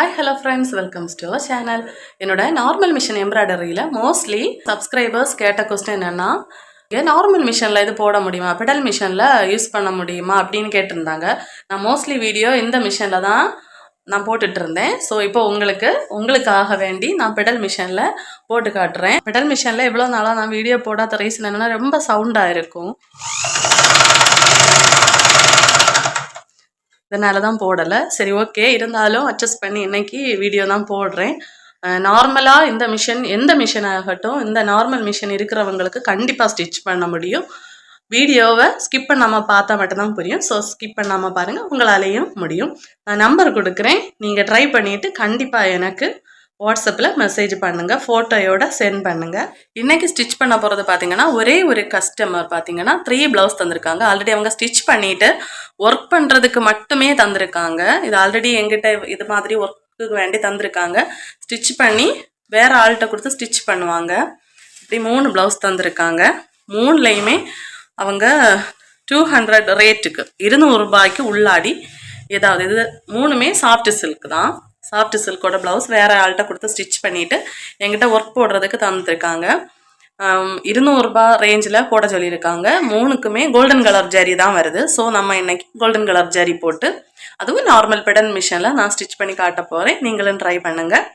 Hi hello friends welcome to our channel என்னோட normal machine எம்ப்ராய்டரியில் mostly subscribers கேட்ட question என்னென்னா ஏன் நார்மல் மிஷினில் இது போட முடியுமா? பெடல் மிஷினில் யூஸ் பண்ண முடியுமா? அப்படின்னு கேட்டிருந்தாங்க. நான் மோஸ்ட்லி வீடியோ இந்த மிஷினில் தான் நான் போட்டுட்டு இருந்தேன் ஸோ இப்போ உங்களுக்கு உங்களுக்காக வேண்டி நான் பெடல் மிஷினில் போட்டு காட்டுறேன். பெடல் மிஷினில் எவ்வளோ நாளாக நான் வீடியோ போடாத ரீசன் என்னென்னா ரொம்ப சவுண்டாக இருக்கும். இதனால தான் போடலை. சரி ஓகே இருந்தாலும் அட்ஜஸ்ட் பண்ணி இன்னைக்கு வீடியோ தான் போடுறேன். நார்மலாக இந்த மிஷின் எந்த மிஷின் ஆகட்டும் இந்த நார்மல் மிஷின் இருக்கிறவங்களுக்கு கண்டிப்பாக ஸ்டிச் பண்ண முடியும். வீடியோவை ஸ்கிப் பண்ணாமல் பார்த்தா மட்டும்தான் புரியும். ஸோ ஸ்கிப் பண்ணாமல் பாருங்கள் உங்களாலேயும் முடியும். நான் நம்பர் கொடுக்குறேன். நீங்கள் ட்ரை பண்ணிவிட்டு கண்டிப்பாக எனக்கு வாட்ஸ்அப்பில் மெசேஜ் பண்ணுங்கள் ஃபோட்டோயோட சென்ட் பண்ணுங்கள் இன்றைக்கி ஸ்டிச் பண்ண போகிறது பார்த்தீங்கன்னா ஒரே ஒரு கஸ்டமர் பார்த்தீங்கன்னா த்ரீ ப்ளவுஸ் தந்திருக்காங்க. ஆல்ரெடி அவங்க ஸ்டிச் பண்ணிவிட்டு ஒர்க் பண்ணுறதுக்கு மட்டுமே தந்திருக்காங்க. இது ஆல்ரெடி எங்கிட்ட இது மாதிரி ஒர்க்குக்கு வேண்டி தந்திருக்காங்க. ஸ்டிச் பண்ணி வேறு ஆள்கிட்ட கொடுத்து ஸ்டிச் பண்ணுவாங்க. இப்படி மூணு ப்ளவுஸ் தந்திருக்காங்க. மூணுலேயுமே அவங்க டூ ஹண்ட்ரட் ரேட்டுக்கு இருநூறு ரூபாய்க்கு உள்ளாடி ஏதாவது இது மூணுமே சாஃப்ட் சில்க் தான். சாஃப்ட் சில்கோட ப்ளவுஸ் வேறு ஆள்கிட்ட கொடுத்து ஸ்டிச் பண்ணிவிட்டு எங்கிட்ட ஒர்க் போடுறதுக்கு தந்துருக்காங்க. இருநூறுபா ரேஞ்சில் போட சொல்லியிருக்காங்க. மூணுக்குமே கோல்டன் கலர் ஜரி தான் வருது. ஸோ நம்ம இன்றைக்கி கோல்டன் கலர் ஜரி போட்டு அதுவும் நார்மல் பெடன் மிஷினில் நான் ஸ்டிச் பண்ணி காட்ட போகிறேன் நீங்களும் ட்ரை பண்ணுங்கள்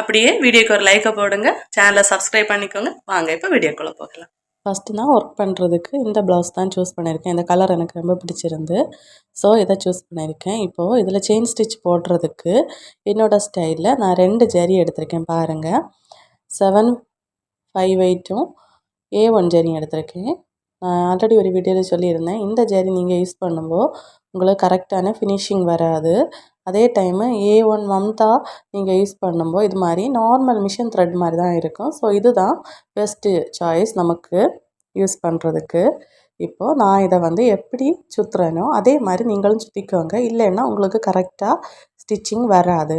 அப்படியே வீடியோக்கு ஒரு லைக்கை போடுங்க. சேனலை சப்ஸ்கிரைப் பண்ணிக்கோங்க. வாங்க இப்போ வீடியோக்குள்ளே போகலாம். ஃபஸ்ட்டு நான் ஒர்க் பண்ணுறதுக்கு இந்த ப்ளவுஸ் தான் சூஸ் பண்ணியிருக்கேன். இந்த கலர் எனக்கு ரொம்ப பிடிச்சிருந்து. ஸோ இதை சூஸ் பண்ணியிருக்கேன். இப்போது இதில் செயின் ஸ்டிச் போடுறதுக்கு என்னோடய ஸ்டைலில் நான் ரெண்டு ஜரி எடுத்திருக்கேன் பாருங்கள் செவன் ஃபைவ் எயிட்டும் ஏ ஒன் ஜரி எடுத்திருக்கேன். நான் ஆல்ரெடி ஒரு வீடியோவில் சொல்லியிருந்தேன். இந்த ஜரி நீங்கள் யூஸ் பண்ணும்போது உங்களுக்கு கரெக்டான ஃபினிஷிங் வராது. அதே டைமு ஏ ஒன் மம்தா நீங்கள் யூஸ் பண்ணும்போது இது மாதிரி நார்மல் மிஷின் த்ரெட் மாதிரி தான் இருக்கும். ஸோ இதுதான் பெஸ்ட்டு சாய்ஸ் நமக்கு யூஸ் பண்ணுறதுக்கு இப்போது நான் இதை வந்து எப்படி சுற்றுறேனோ அதே மாதிரி நீங்களும் சுற்றிக்கோங்க இல்லைன்னா உங்களுக்கு கரெக்டாக ஸ்டிச்சிங் வராது.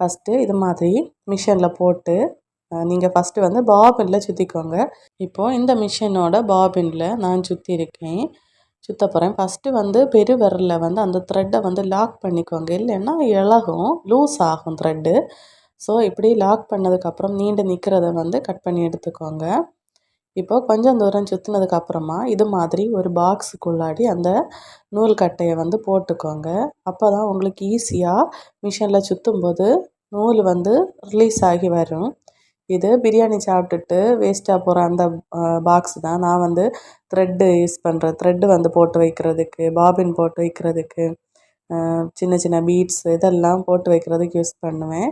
ஃபஸ்ட்டு இது மாதிரி மிஷினில் போட்டு நீங்கள் ஃபஸ்ட்டு வந்து பாபினில் சுற்றிக்கோங்க இப்போது இந்த மிஷினோட பாபினில் நான் சுற்றிருக்கேன் சுற்ற போகிறேன் ஃபஸ்ட்டு வந்து பெரு விரலில் வந்து அந்த த்ரெட்டை வந்து லாக் பண்ணிக்கோங்க. இல்லைன்னா இலகும் லூஸ் ஆகும் த்ரெட்டு ஸோ இப்படி லாக் பண்ணதுக்கப்புறம் நீண்டு நிற்கிறத வந்து கட் பண்ணி எடுத்துக்கோங்க. இப்போது கொஞ்சம் தூரம் சுற்றுனதுக்கப்புறமா இது மாதிரி ஒரு பாக்ஸுக்குள்ளாடி அந்த நூல் கட்டையை வந்து போட்டுக்கோங்க. அப்போ தான் உங்களுக்கு ஈஸியாக மிஷினில் சுற்றும்போது நூல் வந்து ரிலீஸ் ஆகி வரும். இது பிரியாணி சாப்பிட்டுட்டு வேஸ்ட்டாக போகிற அந்த பாக்ஸ் தான். நான் வந்து த்ரெட்டு யூஸ் பண்ணுறேன் த்ரெட்டு வந்து போட்டு வைக்கிறதுக்கு பாபின் போட்டு வைக்கிறதுக்கு சின்ன சின்ன பீட்ஸ் இதெல்லாம் போட்டு வைக்கிறதுக்கு யூஸ் பண்ணுவேன்.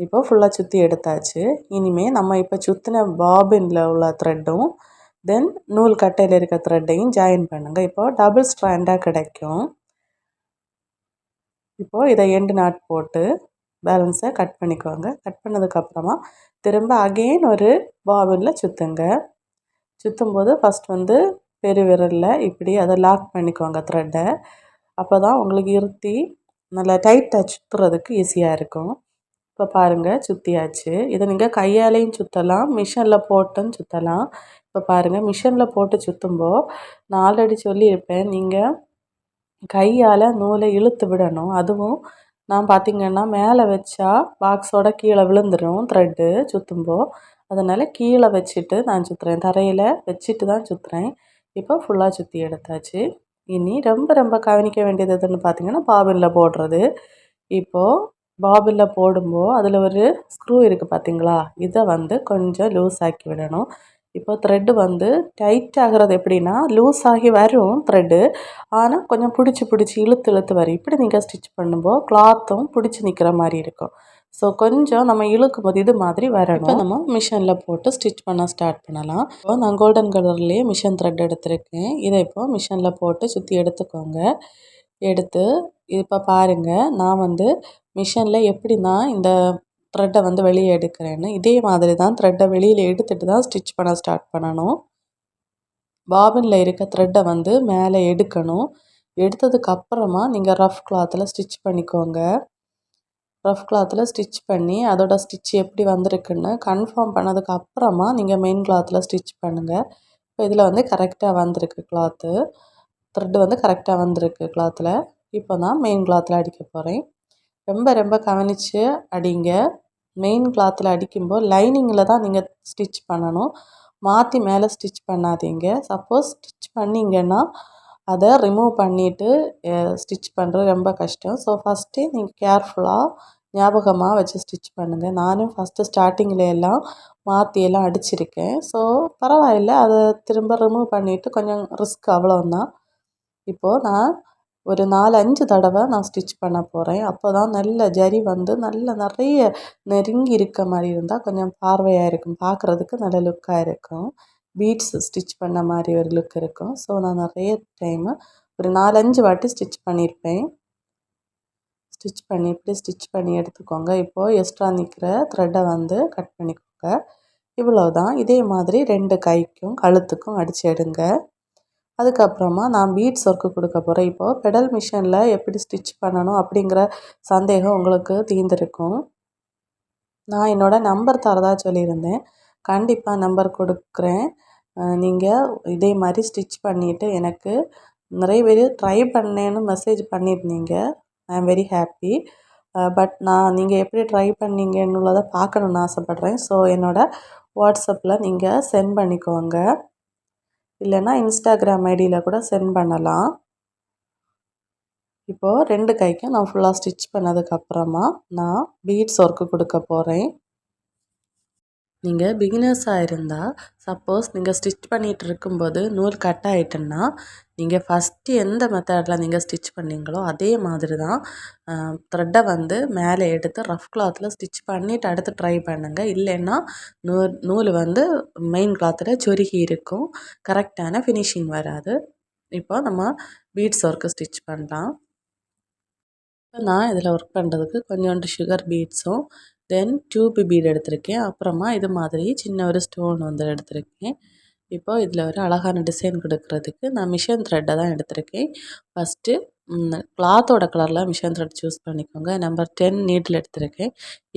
இப்போ ஃபுல்லாக சுற்றி எடுத்தாச்சு. இனிமேல் நம்ம இப்போ சுற்றின பாபினில் உள்ள த்ரெட்டும் தென் நூல் கட்டையில் இருக்க த்ரெட்டையும் ஜாயின் பண்ணுங்கள் இப்போது டபுள் ஸ்ட்ராண்டாக கிடைக்கும். இப்போது இதை எண்டு நாட் போட்டு பேலன்ஸை கட் பண்ணிக்குவாங்க கட் பண்ணதுக்கப்புறமா திரும்ப அகெயின் ஒரு பாபினில் சுற்றுங்க சுற்றும்போது ஃபஸ்ட் வந்து பெரு விரலில் இப்படி அதை லாக் பண்ணிக்கோங்க த்ரெட்டை அப்போ தான் உங்களுக்கு இருத்தி நல்லா டைட்டாக சுற்றுறதுக்கு ஈஸியாக இருக்கும். இப்போ பாருங்கள் சுற்றியாச்சு இதை நீங்கள் கையாலேயும் சுற்றலாம் மிஷினில் போட்டும் சுற்றலாம் இப்போ பாருங்கள் மிஷினில் போட்டு சுற்றும்போது நான் ஆல்ரெடி சொல்லியிருப்பேன் நீங்கள் கையால் நூலை இழுத்து விடணும். அதுவும் நான் பார்த்திங்கன்னா மேலே வச்சா பாக்ஸோட கீழே விழுந்துடும் த்ரெட்டு சுற்றும்போது அதனால் கீழே வச்சுட்டு நான் சுற்றுறேன் தரையில் வச்சுட்டு தான் சுற்றுறேன் இப்போ ஃபுல்லாக சுற்றி எடுத்தாச்சு. இனி ரொம்ப ரொம்ப கவனிக்க வேண்டியது எதுன்னு பார்த்திங்கன்னா பாபினில் போடுறது. இப்போது பாபினில் போடும்போது அதில் ஒரு ஸ்க்ரூ இருக்குது பார்த்திங்களா இதை வந்து கொஞ்சம் லூஸ் ஆக்கி விடணும். இப்போ த்ரெட்டு வந்து டைட் ஆகிறது எப்படின்னா லூஸ் ஆகி வரும் த்ரெட்டு ஆனால் கொஞ்சம் பிடிச்சி பிடிச்சி இழுத்து இழுத்து வரும். இப்படி நீங்கள் ஸ்டிச் பண்ணும்போது கிளாத்தும் பிடிச்சி நிற்கிற மாதிரி இருக்கும். ஸோ கொஞ்சம் நம்ம இழுக்கும் போது இது மாதிரி வரணும். இப்போ நம்ம மிஷினில் போட்டு ஸ்டிச் பண்ண ஸ்டார்ட் பண்ணலாம். இப்போ நான் கோல்டன் கலர்லேயே மிஷின் த்ரெட் எடுத்திருக்கேன். இதை இப்போ மிஷினில் போட்டு சுற்றி எடுத்துக்கோங்க. எடுத்து இப்போ பாருங்கள் நான் வந்து மிஷினில் எப்படி நான் இந்த த்ரெட்டை வந்து வெளியே எடுக்கிறேன்னு. இதே மாதிரி தான் த்ரெட்டை வெளியில் எடுத்துகிட்டு தான் ஸ்டிச் பண்ண ஸ்டார்ட் பண்ணணும். பாபினில் இருக்க த்ரெட்டை வந்து மேலே எடுக்கணும். எடுத்ததுக்கு அப்புறமா நீங்கள் ரஃப் கிளாத்தில் ஸ்டிச் பண்ணிக்கோங்க. ரஃப் கிளாத்தில் ஸ்டிச் பண்ணி அதோட ஸ்டிச் எப்படி வந்திருக்குன்னு கன்ஃபார்ம் பண்ணதுக்கு அப்புறமா நீங்கள் மெயின் கிளாத்தில் ஸ்டிச் பண்ணுங்கள் இப்போ இதில் வந்து கரெக்டாக வந்திருக்கு கிளாத்து த்ரெட்டு வந்து கரெக்டாக வந்திருக்கு கிளாத்தில் இப்போ தான் மெயின் கிளாத்தில் அடிக்க போகிறேன் ரொம்ப ரொம்ப கவனித்து அடிங்க. மெயின் கிளாத்தில் அடிக்கும்போது லைனிங்கில் தான் நீங்கள் ஸ்டிச் பண்ணணும். மாற்றி மேலே ஸ்டிச் பண்ணாதீங்க. சப்போஸ் ஸ்டிச் பண்ணிங்கன்னா அதை ரிமூவ் பண்ணிவிட்டு ஸ்டிச் பண்ணுறது ரொம்ப கஷ்டம். ஸோ ஃபஸ்ட்டே நீங்கள் கேர்ஃபுல்லாக ஞாபகமாக வச்சு ஸ்டிச் பண்ணுங்கள் நானும் ஃபஸ்ட்டு ஸ்டார்டிங்கில் எல்லாம் மாற்றி எல்லாம் அடிச்சிருக்கேன். ஸோ பரவாயில்ல. அதை திரும்ப ரிமூவ் பண்ணிவிட்டு கொஞ்சம் ரிஸ்க் அவ்வளோந்தான் இப்போது நான் ஒரு நாலு அஞ்சு தடவை நான் ஸ்டிச் பண்ண போகிறேன் அப்போ தான் நல்ல ஜரி வந்து நல்ல நிறைய நெருங்கி இருக்க மாதிரி இருந்தால் கொஞ்சம் பார்வையாக இருக்கும். பார்க்குறதுக்கு நல்ல லுக்காக இருக்கும். பீட்ஸ் ஸ்டிச் பண்ண மாதிரி ஒரு லுக் இருக்கும். ஸோ நான் நிறைய டைமு ஒரு நாலஞ்சு வாட்டி ஸ்டிச் பண்ணியிருப்பேன் ஸ்டிச் பண்ணி இப்படி ஸ்டிச் பண்ணி எடுத்துக்கோங்க. இப்போது எக்ஸ்ட்ரா நிற்கிற த்ரெட்டை வந்து கட் பண்ணிக்கோங்க. இவ்வளோ தான் இதே மாதிரி ரெண்டு கைக்கும் கழுத்துக்கும் அடித்து எடுங்க. அதுக்கப்புறமா நான் பீட்ஸ் ஒர்க்கு கொடுக்க போகிறேன் இப்போது பெடல் மிஷினில் எப்படி ஸ்டிச் பண்ணணும் அப்படிங்கிற சந்தேகம் உங்களுக்கு தீர்ந்துருக்கும். நான் என்னோடய நம்பர் தரதா சொல்லியிருந்தேன். கண்டிப்பாக நம்பர் கொடுக்குறேன். நீங்கள் இதே மாதிரி ஸ்டிச் பண்ணிவிட்டு எனக்கு நிறைய பேர் ட்ரை பண்ணேன்னு மெசேஜ் பண்ணியிருந்தீங்க. ஐ ஆம் வெரி ஹாப்பி பட் நான் நீங்கள் எப்படி ட்ரை பண்ணீங்கன்னுள்ளதை பார்க்கணுன்னு ஆசைப்பட்றேன். ஸோ என்னோடய வாட்ஸ்அப்பில் நீங்கள் சென்ட் பண்ணிக்கோங்க. இல்லைன்னா இன்ஸ்டாகிராம் ஐடியில் கூட சென்ட் பண்ணலாம். இப்போது ரெண்டு கைக்கும் நான் ஃபுல்லாக ஸ்டிச் பண்ணதுக்கப்புறமா நான் பீட்ஸ் ஒர்க்கு கொடுக்க போகிறேன் நீங்கள் பிகினர்ஸாக இருந்தால் சப்போஸ் நீங்கள் ஸ்டிச் பண்ணிகிட்டு இருக்கும்போது நூல் கட் ஆகிட்டுன்னா நீங்கள் ஃபஸ்ட்டு எந்த மெத்தடில் நீங்கள் ஸ்டிச் பண்ணீங்களோ அதே மாதிரி தான் த்ரெட்டை வந்து மேலே எடுத்து ரஃப் கிளாத்தில் ஸ்டிச் பண்ணிவிட்டு அடுத்து ட்ரை பண்ணுங்கள் இல்லைன்னா நூல் நூல் வந்து மெயின் கிளாத்தில் சொருகி இருக்கும். கரெக்டான ஃபினிஷிங் வராது. இப்போ நம்ம பீட்ஸ் ஒர்க்கு ஸ்டிச் பண்ணலாம். இப்போ நான் இதில் ஒர்க் பண்ணுறதுக்கு கொஞ்சோண்டு சுகர் பீட்ஸும் தென் டியூப் பீட் எடுத்திருக்கேன். அப்புறமா இது மாதிரி சின்ன ஒரு ஸ்டோன் வந்து எடுத்திருக்கேன். இப்போ இதில் ஒரு அழகான டிசைன் கொடுக்கறதுக்கு நான் மிஷின் த்ரெட்டை தான் எடுத்திருக்கேன். ஃபஸ்ட்டு கிளாத்தோட கலரில் மிஷின் த்ரெட் சூஸ் பண்ணிக்கோங்க. நம்பர் டென் நீட்டில் எடுத்திருக்கேன்.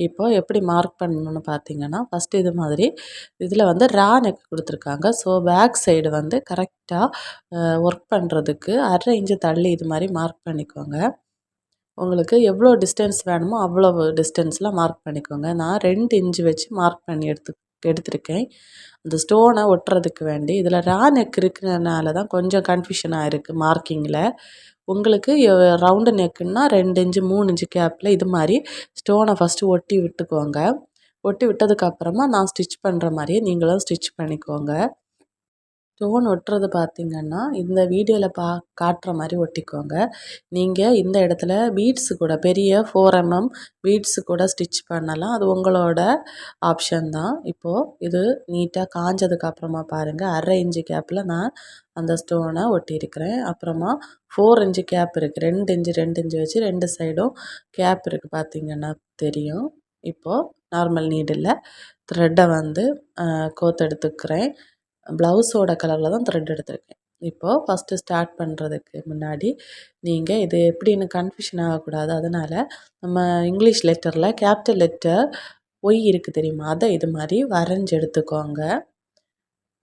இப்போ எப்படி மார்க் பண்ணணும்னு பார்த்தீங்கன்னா ஃபஸ்ட்டு இது மாதிரி இதில் வந்து ரா நெக் கொடுத்துருக்காங்க. ஸோ பேக் சைடு வந்து கரெக்டாக ஒர்க் பண்ணுறதுக்கு அரை இன்ச்சு தள்ளி இது மாதிரி மார்க் பண்ணிக்கோங்க. உங்களுக்கு எவ்வளோ டிஸ்டன்ஸ் வேணுமோ அவ்வளோ டிஸ்டன்ஸில் மார்க் பண்ணிக்கோங்க. நான் ரெண்டு இன்ச்சு வச்சு மார்க் பண்ணி எடுத்து எடுத்திருக்கேன். அந்த ஸ்டோனை ஒட்டுறதுக்கு வேண்டி இதில் ரா நெக் இருக்கிறதுனால தான் கொஞ்சம் கன்ஃபியூஷனாக இருக்குது மார்க்கிங்கில் உங்களுக்கு ரவுண்டு நெக்குன்னா ரெண்டு இன்ச்சு மூணு இன்ச்சு கேப்பில் இது மாதிரி ஸ்டோனை ஃபஸ்ட்டு ஒட்டி விட்டுக்கோங்க. ஒட்டி விட்டதுக்கப்புறமா நான் ஸ்டிச் பண்ணுற மாதிரியே நீங்களும் ஸ்டிச் பண்ணிக்கோங்க. ஸ்டோன் ஒட்டுறது பார்த்திங்கன்னா இந்த வீடியோவில் பா காட்டுற மாதிரி ஒட்டிக்கோங்க. நீங்கள் இந்த இடத்துல பீட்ஸு கூட பெரிய ஃபோர் எம்எம் பீட்ஸு கூட ஸ்டிச் பண்ணலாம். அது உங்களோட ஆப்ஷன் தான். இப்போது இது நீட்டாக காஞ்சதுக்கப்புறமா பாருங்கள் அரை இன்ச்சு கேப்பில் நான் அந்த ஸ்டோனை ஒட்டியிருக்கிறேன். அப்புறமா ஃபோர் இன்ச்சு கேப் இருக்குது ரெண்டு இன்ச்சு ரெண்டு இன்ச்சு வச்சு ரெண்டு சைடும் கேப் இருக்குது பார்த்திங்கன்னா தெரியும். இப்போது நார்மல் நீடில் த்ரெட்டை வந்து கோத்தெடுத்துக்கிறேன் ப்ளவுஸோட கலரில் தான் த்ரெட் எடுத்திருக்கேன். இப்போது ஃபஸ்ட்டு ஸ்டார்ட் பண்ணுறதுக்கு முன்னாடி நீங்கள் இது எப்படின்னு கன்ஃபியூஷன் ஆகக்கூடாது. அதனால் நம்ம இங்கிலீஷ் லெட்டரில் கேபிட்டல் லெட்டர் ஒய் இருக்குது தெரியுமா? அதை இது மாதிரி வரைஞ்சி எடுத்துக்கோங்க.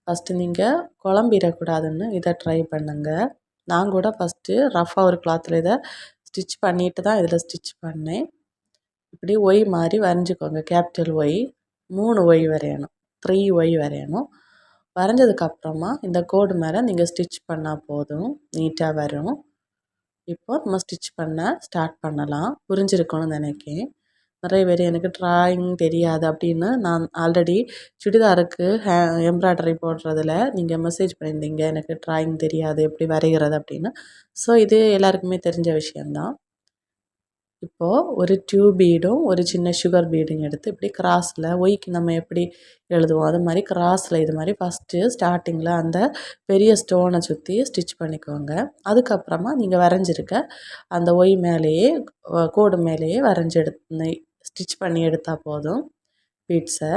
ஃபஸ்ட்டு நீங்கள் குழம்பிடக்கூடாதுன்னு இதை ட்ரை பண்ணுங்கள் நான் கூட ஃபஸ்ட்டு ரஃபாக ஒரு கிளாத்தில் இதை ஸ்டிச் பண்ணிட்டு தான் இதில் ஸ்டிச் பண்ணேன். இப்படி ஒய் மாதிரி வரைஞ்சிக்கோங்க. கேபிட்டல் ஒய் மூணு ஒய் வரையணும். த்ரீ ஒய் வரையணும். வரைஞ்சதுக்கப்புறமா இந்த கோடு மேலே நீங்கள் ஸ்டிச் பண்ணால் போதும். நீட்டாக வரும். இப்போ நம்ம ஸ்டிச் பண்ண ஸ்டார்ட் பண்ணலாம். புரிஞ்சிருக்கணும் நினைக்கிறேன் நிறைய பேர் எனக்கு ட்ராயிங் தெரியாது அப்படின்னு நான் ஆல்ரெடி சுடிதாருக்கு ஹே எம்ப்ராய்டரி போடுறதுல நீங்கள் மெசேஜ் பண்ணியிருந்தீங்க. எனக்கு ட்ராயிங் தெரியாது எப்படி வரைகிறது அப்படின்னு. ஸோ இது எல்லாருக்குமே தெரிஞ்ச விஷயந்தான் இப்போது ஒரு டியூப் பீடும் ஒரு சின்ன சுகர் பீடும் எடுத்து இப்படி கிராஸில் ஒய்க்கு நம்ம எப்படி எழுதுவோம்? அது மாதிரி கிராஸில் இது மாதிரி ஃபஸ்ட்டு ஸ்டார்டிங்கில் அந்த பெரிய ஸ்டோனை சுற்றி ஸ்டிச் பண்ணிக்கோங்க. அதுக்கப்புறமா நீங்கள் வரைஞ்சிருக்க அந்த ஒய் மேலேயே கோடு மேலேயே வரைஞ்சி எடுத்து ஸ்டிச் பண்ணி எடுத்தால் போதும். பீட்ஸை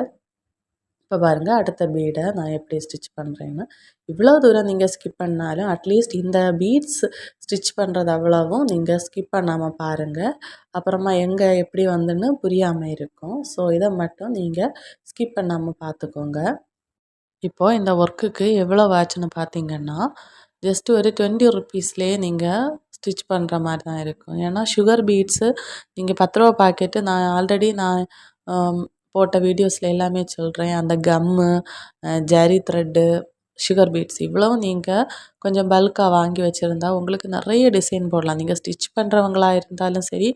இப்போ பாருங்கள் அடுத்த பீடை நான் எப்படி ஸ்டிச் பண்ணுறேன்னு இவ்வளோ தூரம் நீங்கள் ஸ்கிப் பண்ணாலும் அட்லீஸ்ட் இந்த பீட்ஸ் ஸ்டிச் பண்ணுறது அவ்வளவும் நீங்கள் ஸ்கிப் பண்ணாமல் பாருங்கள் அப்புறமா எங்கே எப்படி வந்துன்னு புரியாமல் இருக்கும். ஸோ இதை மட்டும் நீங்கள் ஸ்கிப் பண்ணாமல் பார்த்துக்கோங்க. இப்போது இந்த ஒர்க்குக்கு எவ்வளோ ஆச்சுன்னு பார்த்தீங்கன்னா ஜஸ்ட் ஒரு டுவெண்ட்டி ருப்பீஸ்லேயே நீங்கள் ஸ்டிச் பண்ணுற மாதிரி தான் இருக்கும். ஏன்னா சுகர் பீட்ஸு நீங்கள் பத்து ரூபா பாக்கெட்டு நான் ஆல்ரெடி நான் போட்ட வீடியோஸில் எல்லாமே சொல்கிறேன் அந்த gum zari thread sugar beads இவ்வளவும் நீங்கள் கொஞ்சம் பல்காக வாங்கி வச்சுருந்தா உங்களுக்கு நிறைய டிசைன் போடலாம். நீங்கள் ஸ்டிச் பண்ணுறவங்களா இருந்தாலும் சரி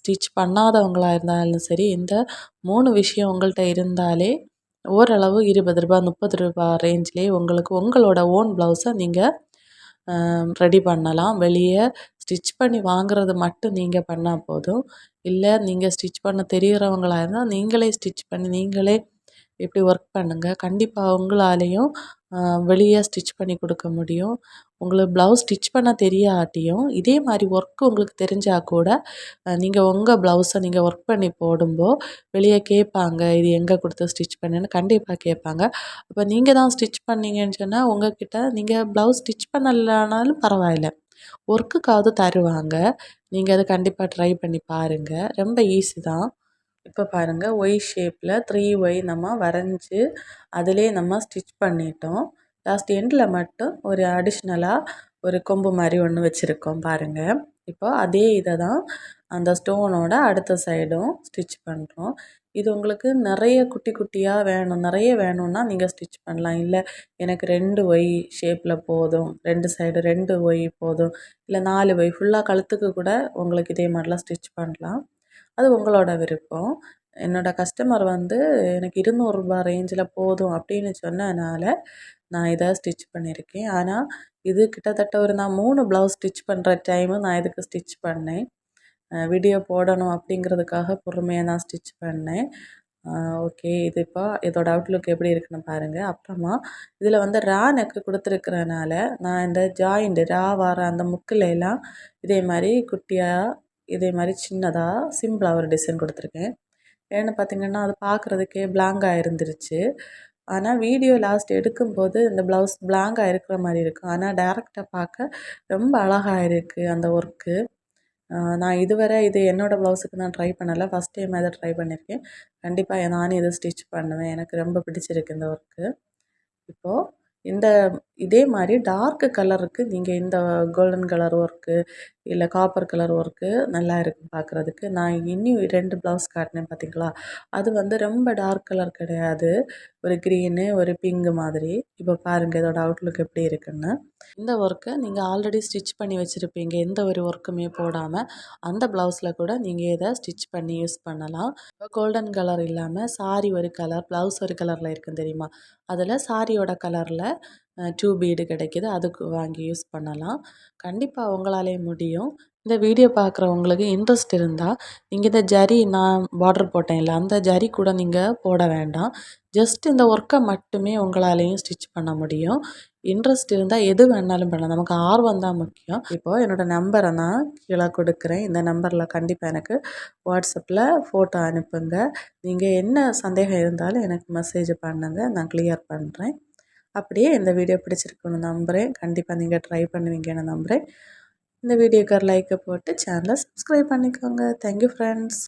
ஸ்டிச் பண்ணாதவங்களா இருந்தாலும் சரி இந்த மூணு விஷயம் உங்கள்கிட்ட இருந்தாலே ஓரளவு இருபது ரூபா முப்பது ரூபா ரேஞ்சிலே உங்களுக்கு உங்களோட ஓன் ப்ளவுஸை நீங்கள் ரெடி பண்ணலாம். வெளியே ஸ்டிச் பண்ணி வாங்குறது மட்டும் நீங்கள் பண்ணால் போதும். இல்லை நீங்கள் ஸ்டிச் பண்ண தெரிகிறவங்களா இருந்தால் நீங்களே ஸ்டிச் பண்ணி நீங்களே இப்படி ஒர்க் பண்ணுங்கள் கண்டிப்பாக உங்களாலேயும் வெளியே ஸ்டிச் பண்ணி கொடுக்க முடியும். உங்களுக்கு ப்ளவுஸ் ஸ்டிச் பண்ண தெரியாட்டியும் இதே மாதிரி ஒர்க் உங்களுக்கு தெரிஞ்சால் கூட நீங்கள் உங்கள் ப்ளவுஸை நீங்கள் ஒர்க் பண்ணி போடும்போது வெளியே கேட்பாங்க இது எங்கே கொடுத்து ஸ்டிச் பண்ணுன்னு கண்டிப்பாக கேட்பாங்க அப்போ நீங்கள் தான் ஸ்டிச் பண்ணீங்கன்னு சொன்னால் உங்ககிட்ட நீங்கள் ப்ளவுஸ் ஸ்டிச் பண்ணலைனாலும் பரவாயில்ல. ஒர்க்குக்காவது தருவாங்க. நீங்கள் அதை கண்டிப்பாக ட்ரை பண்ணி பாருங்கள் ரொம்ப ஈஸி தான். இப்போ பாருங்கள் ஒய் ஷேப்பில் த்ரீ ஒய் நம்ம வரைஞ்சி அதிலே நம்ம ஸ்டிச் பண்ணிட்டோம். லாஸ்ட் எண்டில் மட்டும் ஒரு அடிஷ்னலாக ஒரு கொம்பு மாதிரி ஒன்று வச்சுருக்கோம் பாருங்கள் இப்போ அதே இதை தான் அந்த ஸ்டோனோட அடுத்த சைடும் ஸ்டிச் பண்ணுறோம் இது உங்களுக்கு நிறைய குட்டி குட்டியாக வேணும் நிறைய வேணும்னா நீங்கள் ஸ்டிச் பண்ணலாம். இல்லை எனக்கு ரெண்டு ஒய் ஷேப்பில் போதும் ரெண்டு சைடு ரெண்டு ஒய் போதும் இல்லை நாலு ஒய் ஃபுல்லாக கழுத்துக்கு கூட உங்களுக்கு இதே மாதிரிலாம் ஸ்டிச் பண்ணலாம். அது உங்களோட விருப்பம். என்னோடய கஸ்டமர் வந்து எனக்கு இருநூறுபா ரேஞ்சில் போதும் அப்படின்னு சொன்னதுனால நான் இதை ஸ்டிச் பண்ணியிருக்கேன் ஆனால் இது கிட்டத்தட்ட ஒரு நான் மூணு ப்ளவுஸ் ஸ்டிச் பண்ணுற டைமு நான் இதுக்கு ஸ்டிச் பண்ணேன். வீடியோ போடணும் அப்படிங்கிறதுக்காக பொறுமையாக நான் ஸ்டிச் பண்ணேன். ஓகே இது இப்போ இதோட அவுட்லுக் எப்படி இருக்குன்னு பாருங்கள் அப்புறமா இதில் வந்து ரா நெக்கு கொடுத்துருக்கறனால நான் இந்த ஜாயிண்ட்டு ரா வர அந்த முக்கில் எல்லாம் இதே மாதிரி குட்டியாக இதே மாதிரி சின்னதாக சிம்பிளாக ஒரு டிசைன் கொடுத்துருக்கேன். ஏன்னு பார்த்தீங்கன்னா அது பார்க்குறதுக்கே பிளாங்காக இருந்துருச்சு. ஆனால் வீடியோ லாஸ்ட் எடுக்கும்போது இந்த ப்ளவுஸ் பிளாங்காக இருக்கிற மாதிரி இருக்கும் ஆனால் டேரெக்டாக பார்க்க ரொம்ப அழகாக இருக்குது அந்த ஒர்க்கு நான் இதுவரை இது என்னோடய ப்ளவுஸுக்கு நான் ட்ரை பண்ணலை. ஃபஸ்ட் டைம் அதை ட்ரை பண்ணியிருக்கேன் கண்டிப்பாக நானும் இதை ஸ்டிச் பண்ணுவேன். எனக்கு ரொம்ப பிடிச்சிருக்கு இந்த ஒர்க்கு இப்போது இந்த இதே மாதிரி டார்க்கு கலருக்கு நீங்கள் இந்த கோல்டன் கலர் ஒர்க்கு இல்லை காப்பர் கலர் ஒர்க்கு நல்லா இருக்கும் பார்க்குறதுக்கு நான் இன்னும் ரெண்டு ப்ளவுஸ் காட்டினேன் பார்த்தீங்களா அது வந்து ரொம்ப டார்க் கலர் கிடையாது. ஒரு க்ரீனு ஒரு பிங்கு மாதிரி. இப்போ பாருங்கள் இதோட அவுட்லுக் எப்படி இருக்குன்னு. இந்த ஒர்க்கை நீங்கள் ஆல்ரெடி ஸ்டிச் பண்ணி வச்சுருப்பீங்க. எந்த ஒரு ஒர்க்குமே போடாமல் அந்த ப்ளவுஸில் கூட நீங்கள் இதை ஸ்டிச் பண்ணி யூஸ் பண்ணலாம். இப்போ கோல்டன் கலர் இல்லாமல் சாரி ஒரு கலர் ப்ளவுஸ் ஒரு கலரில் இருக்கும் தெரியுமா? அதில் சாரியோட கலரில் டூ கிடைக்கிது. அதுக்கு வாங்கி யூஸ் பண்ணலாம். கண்டிப்பாக உங்களாலே முடியும். இந்த வீடியோ பார்க்குறவங்களுக்கு இன்ட்ரெஸ்ட் இருந்தால் நீங்கள் இந்த ஜரி நான் பார்டர் போட்டேன்ல அந்த ஜரி கூட நீங்கள் போட வேண்டாம். ஜஸ்ட் இந்த ஒர்க்கை மட்டுமே உங்களாலேயும் ஸ்டிச் பண்ண முடியும். இன்ட்ரெஸ்ட் இருந்தால் எது வேணாலும் பண்ணலாம். நமக்கு ஆர்வம் தான் முக்கியம். இப்போது என்னோடய நம்பரை நான் கீழே கொடுக்குறேன். இந்த நம்பரில் கண்டிப்பாக எனக்கு வாட்ஸ்அப்பில் ஃபோட்டோ அனுப்புங்க. நீங்கள் என்ன சந்தேகம் இருந்தாலும் எனக்கு மெசேஜ் பண்ணுங்கள் நான் கிளியர் பண்ணுறேன் அப்படியே இந்த வீடியோ பிடிச்சிருக்குன்னு நம்புகிறேன் கண்டிப்பாக நீங்கள் ட்ரை பண்ணுவீங்கன்னு நம்புகிறேன் இந்த வீடியோக்கு ஒரு லைக்கை போட்டு சேனலை சப்ஸ்கிரைப் பண்ணிக்கோங்க. Thank you friends